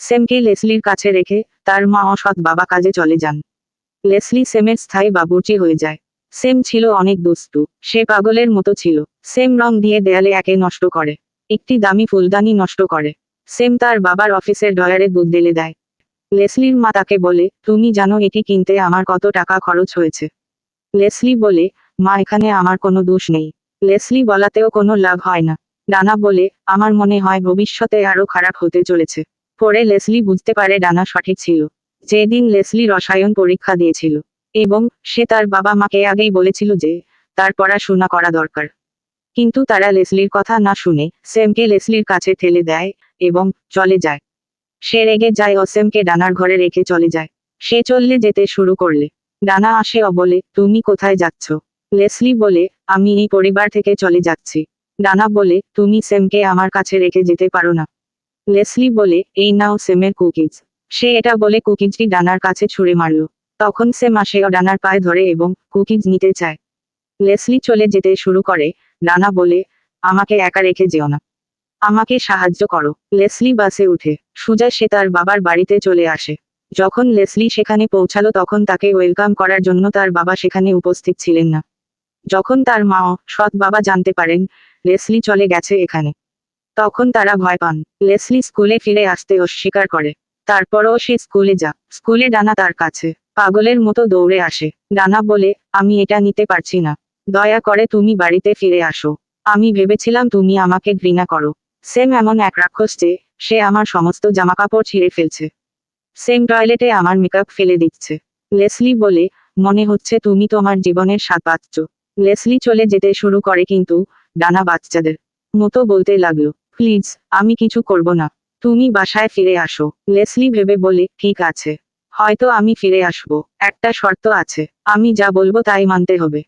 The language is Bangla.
সেমকে লেসলির কাছে রেখে তার মা অসৎ বাবা কাজে চলে যান। লেসলি সেমের স্থায়ী বাবুর্চি হয়ে যায়। সেম ছিল অনেক দুস্তু সে পাগলের মতো ছিল। সেম রং দিয়ে দেয়ালে একে নষ্ট করে। একটি দামি ফুলদানি নষ্ট করে। সেম তার বাবার অফিসের ডয়ারে দুধ ঢেলে দেয়। লেসলির মা তাকে বলে, তুমি জানো এটি কিনতে আমার কত টাকা খরচ হয়েছে? লেসলি বলে, মা, এখানে আমার কোনো দোষ নেই। লেসলি বলাতেও কোনো লাভ হয় না। ডানা বলে, আমার মনে হয় ভবিষ্যতে আরও খারাপ হতে চলেছে। পরে লেসলি বুঝতে পারে ডানা সঠিক ছিল। যেদিন লেসলি রসায়ন পরীক্ষা দিয়েছিল, এবং সে তার বাবা মাকে আগেই বলেছিল যে, তার পড়াশোনা করা দরকার। কিন্তু তারা লেসলির কথা না শুনে সেমকে লেসলির কাছে ঠেলে দেয় এবং চলে যায়। সে রেগে যায় ও সেমকে ডানার ঘরে রেখে চলে যায়। সে চললে যেতে শুরু করলে। ডানা আসে ও বলে, তুমি কোথায় যাচ্ছ? লেসলি বলে, আমি এই পরিবার থেকে চলে যাচ্ছি। ডানা বলে, তুমি সেমকে আমার কাছে রেখে যেতে পারো না। লেসলি বলে, এই নাও সেমের কুকিজ। সে এটা বলে কুকিজটি ডানার কাছে ছুঁড়ে মারল। তখন সেম আসে ও ডানার পায়ে ধরে এবং কুকিজ নিতে চায়। লেসলি চলে যেতে শুরু করে। ডানা বলে, আমাকে একা রেখে যেও না। আমাকে সাহায্য করো। লেসলি বাসে উঠে। সুজা সে তার বাবার বাড়িতে চলে আসে। যখন লেসলি সেখানে পৌঁছালো তখন তাকে ওয়েলকাম করার জন্য তার বাবা সেখানে উপস্থিত ছিলেন না। যখন তার মা ও সৎ বাবা জানতে পারেন, লেসলি চলে গেছে এখানে। তখন তারা ভয় পান। লেসলি স্কুলে ফিরে আসতে অস্বীকার করে। তারপরও সে স্কুলে যা। স্কুলে ডানা তার কাছে। পাগলের মতো দৌড়ে আসে। ডানা বলে, আমি এটা নিতে পারছি না। দয়া করে তুমি বাড়িতে ফিরে আসো। আমি ভেবেছিলাম তুমি আমাকে ঘৃণা করো। সেম এমন এক রাক্ষস যে, সে আমার সমস্ত জামাকাপড় ছিঁড়ে ফেলছে। সেম টয়লেটে আমার মেকআপ ফেলে দিচ্ছে। লেসলি বলে, মনে হচ্ছে তুমি তোমার জীবনের স্বাদ পাচ্ছ। লেসলি চলে যেতে শুরু করে কিন্তু, ডানা বাচ্চাদের মতো বলতে লাগল। প্লিজ, আমি কিছু করব না। তুমি বাসায় ফিরে আসো। লেসলি ভেবে বলে, ঠিক আছে। হয়তো আমি ফিরে আসব। একটা শর্ত আছে। আমি যা বলব তাই মানতে হবে।